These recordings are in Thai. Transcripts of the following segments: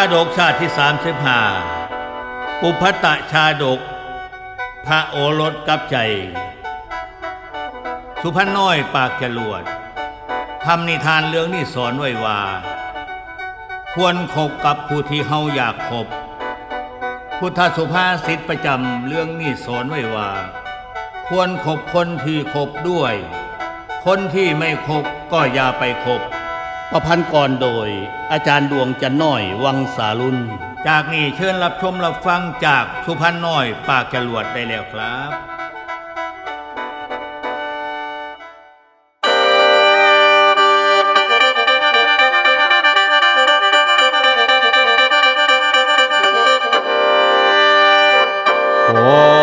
าดกชาติที่สามสิบห้าปุพตะชาดก พระโอรสกับใจ สุพรรณน้อยปากจรวดทำนิทานเรื่องนี้สอนไว้ว่า ควรคบกับผู้ที่เฮาอยากคบ พุทธสุภาษิตประจำเรื่องนี้สอนไว้ว่า ควรคบคนที่คบด้วย คนที่ไม่คบก็อย่าไปคบ ประพันธ์ก่อนโดย อาจารย์ดวงจันน้อยวังสาลุน จากนี้เชิญรับชมรับฟังจากสุพรรณน้อยปากจรวดได้แล้วครับโอ้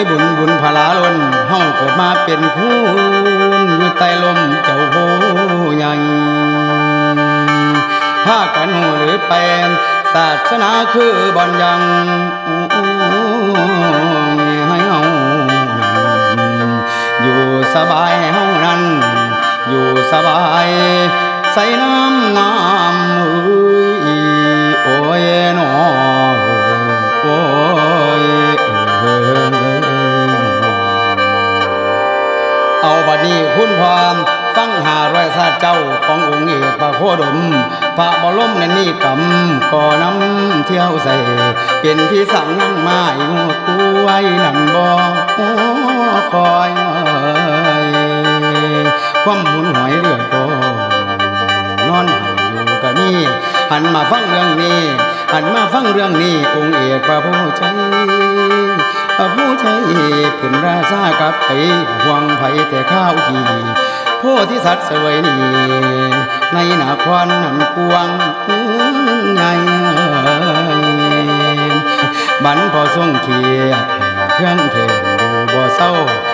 ยบุญบุญพลาล้นเฮาเกิดมาเป็นคุณอยู่ใต้ลมเจ้าโหใหญ่ถ้ากันหูหรือเป็นศาสนาคือบอนยังให้เฮานั้นอยู่สบายห้เฮานั้น อยู่สบายใส่น้ำงา เจ้าขององค์เอกพระโคดม พระบรมนันนี่กำก่อน้ำเที่ยวใส่ เป็นพี่สั่งนั่งไม้หัวคุยนั่นบ่คอยเอ้ยความหมุนหอยเรื่องโตนอนหอยู่กับนี่หันมาฟังเรื่องนี้ หันมาฟังเรื่องนี้ องค์เอกพระผู้ใจพระผู้ใจเป็นราชากับไผห่วงไผแต่ข้าวขี่ โพธิสัตว์สวยนี่ในหนาควันหันกวางใหญ่บันพอส่งเขียเครื่องเทนดูบ่เศร้า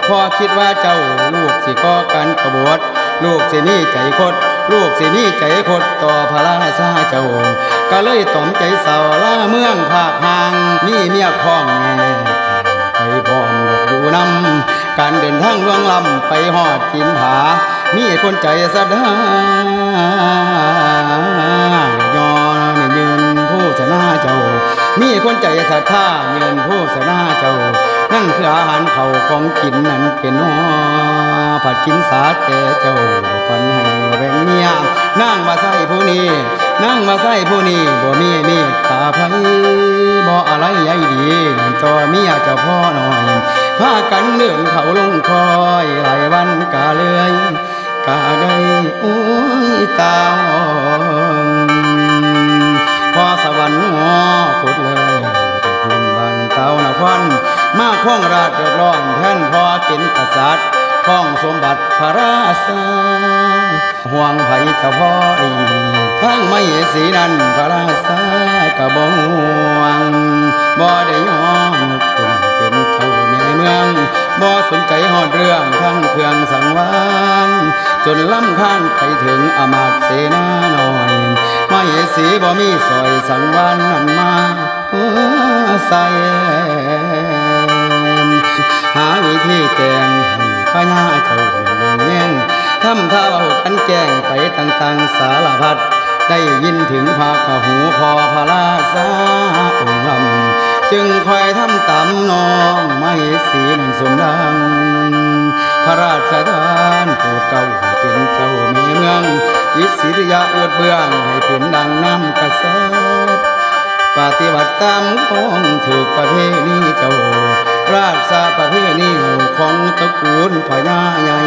พอคิดว่าเจ้าลูกสิก่อกันกบฏลูกสินี่ใจคดลูกสินี่ใจคดต่อพระราชาเจ้า ก็เลยตอมใจเศร้าล่าเมืองภาคห่างมีเมียคล้องไปพร้อมดูน้ำการเดินทางล่วงลำไปหอดทินผา มีคนใจสะดายอนยืนผู้ชนะเจ้า มีคนใจศรัทธาเงินผู้ชนะเจ้า นั่นคืออาหารเขาของกินนั้นเป็นหอผัดกินสาแก่เจ้าปันให้แบ่งเมียนั่งมาใส่ผู้นี้นั่งมาใส่ผู้นี้บ่มีมีตาไผบ่อะไรใหญ่ดีนั่นต่อเมียเจ้าพ่อหน่อยพากันเดินเขาลงคอยหลายวันกาเลย กาได้โอ้ยตาพอสวรรค์หอขุดเลยคุณบันเตานครมาข้องราชเดือดร้อนแท่นพอเป็นกษัตริย์ข้องสมบัติพระราชาห่วงไผเฉพาะอีทั้งไม่สีนั้นพระราชากะบ่ห่วงบ่ได้ยอมคุณเป็นเจ้าแม่เมือง บ่สนใจหอดเรื่องทั้งเครื่องสังวานจนล้ำข้างไปถึงอมาตเสนาหน่อยไม่สีบ่มีสอยสังวานนั้นมาใส่หาวิธีแกงให้พญาเจ้าเดินแย่งทำท่าเอากันแจ้งไปต่างๆสารพัดได้ยินถึงภาคหูพอพระราชาองค์ลำ จึงคอยทำตามน้องไม่สีนันสมดัง พระราชทานโปรดเก่าเป็นเจ้าเมืองอิสิริยาอวดเบื้องให้เป็นดังน้ำกระแสปฏิบัติตามของถูกประเพณีเจ้า ราชาประเพณีของตระกูลพญาใหญ่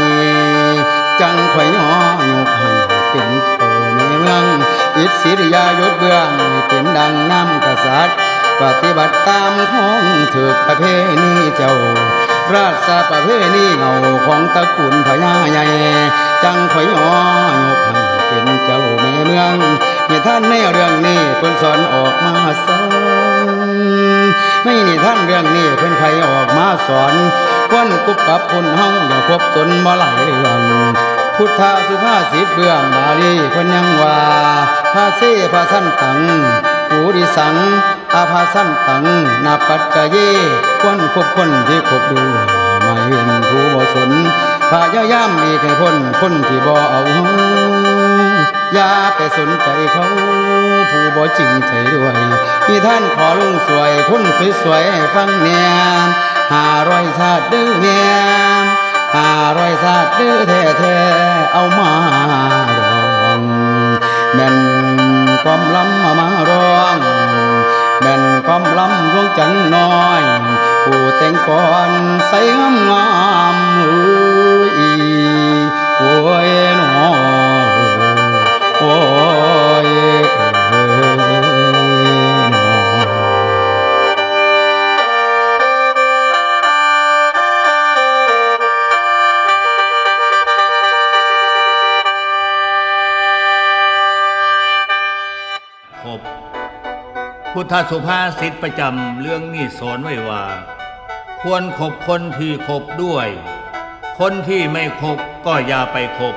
จังข่อยย่อยกให้เป็นโตแม่เมืองอิสิริยายศเบื้องให้เป็นดังน้ำกษัตริย์ ปฏิบัติตามของถูกประเพณีเจ้า ราชาประเพณีเงาของตระกูลพญาใหญ่ จังข่อยย่อยกให้เป็นเจ้าแม่เมืองเนี่ยท่านในเรื่องนี้เพิ่นสอนออกมาสอนไม่นี่ท่านเรื่องนี้เพิ่นใครออกมาสอนคนกุบกับคนเฮาอย่าคบตนมาหลายเรื่องพุทธาสุภาษิตเบื้องบาลีเพิ่นยังว่าพาเสพาสันตังปูริสัง อาภาสันตังนาปัจจเยควรควบคนที่ควบดูมาเห็นผู้บ่สนพยายามดีให้พ้นคนที่บ่เอาอย่าไปสนใจเขา ผู้บ่จริงใจด้วยมีท่านขอลุงสวยคนสวยๆฟังแนมหาร้อยชาติดื้อแนมหาร้อยชาติดื้อแท้ๆเอามาร้องแม่นความล้ำมามาร้อง ม่นความลำดวงจันน้อย ผู้แต่งก่อนใส่งามงามอ้ยโอ้ยหนอโอ้ยเอ้ยหนอคบ พุทธสุภาษิตประจำเรื่องนี้สอนไว้ว่า ควรคบคนที่คบด้วย คนที่ไม่คบก็อย่าไปคบ